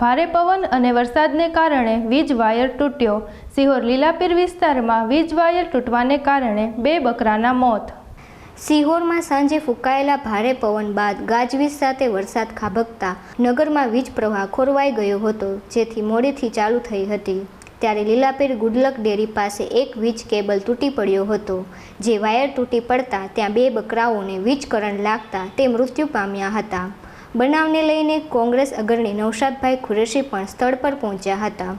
ભારે પવન અને વરસાદને કારણે વીજ વાયર તૂટ્યો. સિહોર લીલાપીર વિસ્તારમાં વીજ વાયર તૂટવાને કારણે બે બકરાના મોત. સિહોરમાં સાંજે ફૂંકાયેલા ભારે પવન બાદ ગાજવીજ સાથે વરસાદ ખાબકતા નગરમાં વીજ પ્રવાહ ખોરવાઈ ગયો હતો, જેથી મોડેથી ચાલુ થઈ હતી. ત્યારે લીલાપીર ગુડલક ડેરી પાસે એક વીજ કેબલ તૂટી પડ્યો હતો, જે વાયર તૂટી પડતા ત્યાં બે બકરાઓને વીજ કરંટ લાગતા તે મૃત્યુ પામ્યા હતા. બનાવને લઈને કોંગ્રેસ અગ્રણી નૌશાદભાઈ ખુરેશી પણ સ્થળ પર પહોંચ્યા હતા.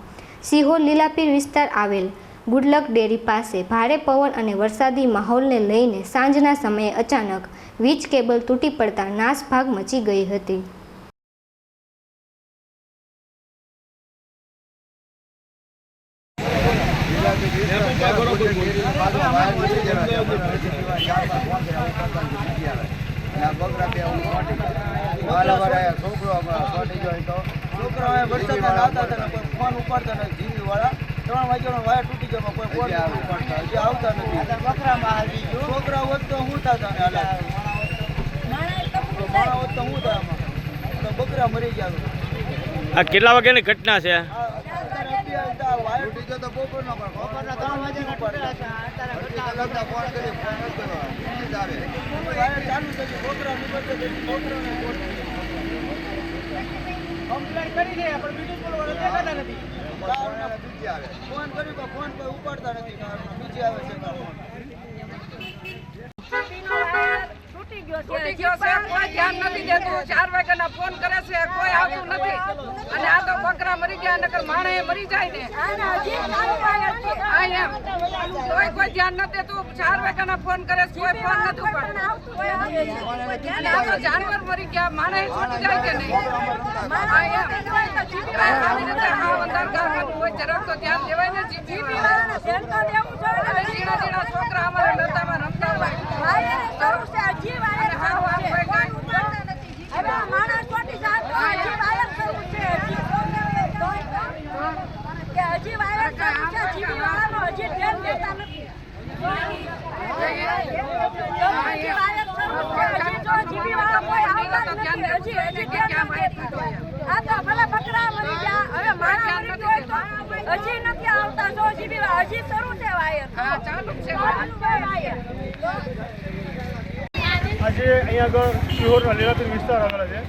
સિહોર લીલાપીર વિસ્તાર આવેલ ગુડલક ડેરી પાસે ભારે પવન અને વરસાદી માહોલને લઈને સાંજના સમયે અચાનક વીજ કેબલ તૂટી પડતા નાસભાગ મચી ગઈ હતી. છોકરાઓ વરસાદના આવતા હતા કોઈ ફોન ઉપાડતા નથી જીવી વાળા ત્રણ વાગ્યાનો વાયર તૂટી ગયો કોઈ ફોન ઉપાડતા હજી આવતા નથી. છોકરા હોત તો હું થતા. માણા હોત તો હું થાય આમાં. તો બકરા મરી ગયા આ કેટલા વાગ્યાની ઘટના છે? વાયર તૂટી ગયો તો બપોરનો પણ બપોરના ત્રણ વાગ્યાનો ઉપાડતા વાયર ચાલુ ગયું છોકરા નીકળતો નથી છોકરાને કમ્પ્લેન કરી છે પણ બીજું બોલવાનું દેખાતા નથી. ફોન કર્યું તો ફોન કોઈ ઉપાડતા નથી બીજી આવે છે છૂટી ગયો છે. કોઈ ધ્યાન નથી દેતું. ચાર વાગ્યાના ફોન કરે છે કોઈ આવતું નથી. અને આ મરી ગયા નકર માણે મરી જાય ને આ કોઈ કોઈ ધ્યાન નથી દેતું ચાર વાગ્યાના ફોન કરે કોઈ ફોન નથી ઉપાડતું જાનવર મરી ગયા માણે છૂટી જાય કે નહીં? આ એમ આવી રીતે આ અંદર ગામ કોઈ જરાક તો ધ્યાન દેવાય ને જીવી તો ઝીણા ઝીણા છોકરા અમારા નતામાં રમતા હોય અને હાવ આમ કોઈ કાંઈ નથી આવતા સો જીબી હજી શરૂ છે વાયર હા ચાલુ આજે અહીંયા આગળ શિહોરના લીલાપીર વિસ્તાર આવેલા છે.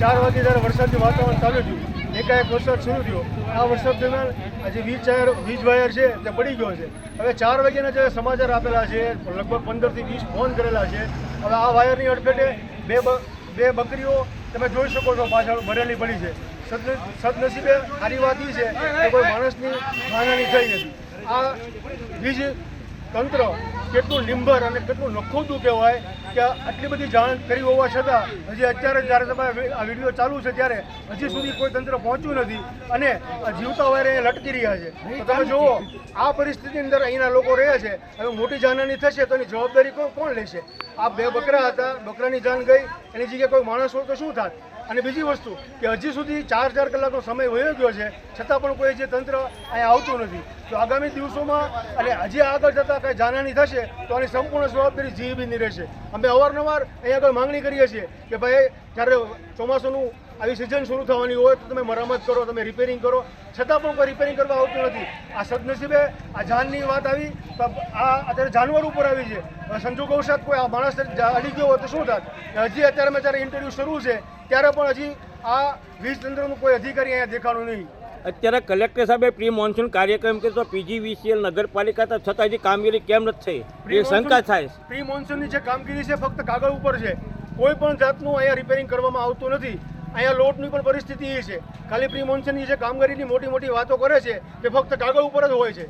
ચાર વાગે જ્યારે વરસાદનું વાતાવરણ ચાલુ થયું. એકાએક વરસાદ શરૂ થયો. આ વરસાદ દરમિયાન આજે વીજ વાયર વીજ વાયર છે તે પડી ગયો છે. હવે ચાર વાગ્યાના જે સમાચાર આપેલા છે, લગભગ પંદરથી વીસ ફોન કરેલા છે. હવે આ વાયરની અડફેટે બે બ- બકરીઓ તમે જોઈ શકો છો પાછળ ભરેલી પડી છે. સદ, સદનસીબે સારી વાત એ છે કે કોઈ માણસની હાનિ થઈ નથી. આ વીજ તંત્ર કેટલું નિંબર અને કેટલું નખોદું કહેવાય કે આટલી બધી જાણ કરી હોવા છતાં હજી અત્યારે જ્યારે તમે આ વીડિયો ચાલુ છે ત્યારે હજી સુધી કોઈ તંત્ર પહોંચ્યું નથી અને આ જીવતા વારે અહીંયા લટકી રહ્યા છે. તો તમે જુઓ આ પરિસ્થિતિની અંદર અહીંના લોકો રહે છે. હવે મોટી જાનહાની થશે તો એની જવાબદારી કોણ કોણ લેશે? આ બે બકરા હતા બકરાની જાન ગઈ એની જગ્યાએ કોઈ માણસ હોય તો શું થાત? અને બીજી વસ્તુ કે હજી સુધી ચાર ચાર કલાકનો સમય વયો ગયો છે, છતાં પણ કોઈ જે તંત્ર અહીંયા આવતું નથી. તો આગામી દિવસોમાં, અને હજી આગળ જતાં કાંઈ જાનહાની થશે, તો આની સંપૂર્ણ જવાબદારી જીઈબીની રહેશે. અમે અવારનવાર અહીંયા આગળ માંગણી કરીએ છીએ કે ભાઈ, જ્યારે ચોમાસાનું આવી સિઝન શરૂ થવાની હોય, તો તમે મરામત કરો, તમે રિપેરિંગ કરો. છતાં પણ કોઈ રિપેરિંગ કરવા આવતું નથી. આ સદનસીબે આ જાનની વાત આવી, તો આ અત્યારે જાનવર ઉપર આવી છે. સંજોગવશાત કોઈ આ માણસ અડી ગયો હોય તો શું થાત? હજી અત્યારે મેં જ્યારે ઇન્ટરવ્યૂ શરૂ છે ત્યારે પણ હજી આ વીજ તંત્રનું કોઈ અધિકારી અહીંયા દેખાણું નહીં. અત્યારે કલેક્ટર સાહેબે પ્રી મોન્સૂન કાર્યક્રમ કર્યો પીજીવીસીએલ નગરપાલિકા તો છતાં હજી કામગીરી કેમ નથી થઈ? એ શંકા થાય પ્રી મોન્સૂનની જે કામગીરી છે ફક્ત કાગળ ઉપર છે. કોઈ પણ જાતનું અહીંયા રિપેરિંગ કરવામાં આવતું નથી. અહીંયા લોટની પણ પરિસ્થિતિ એ છે. ખાલી પ્રી મોન્સૂનની જે કામગીરીની મોટી મોટી વાતો કરે છે તે ફક્ત કાગળ ઉપર જ હોય છે.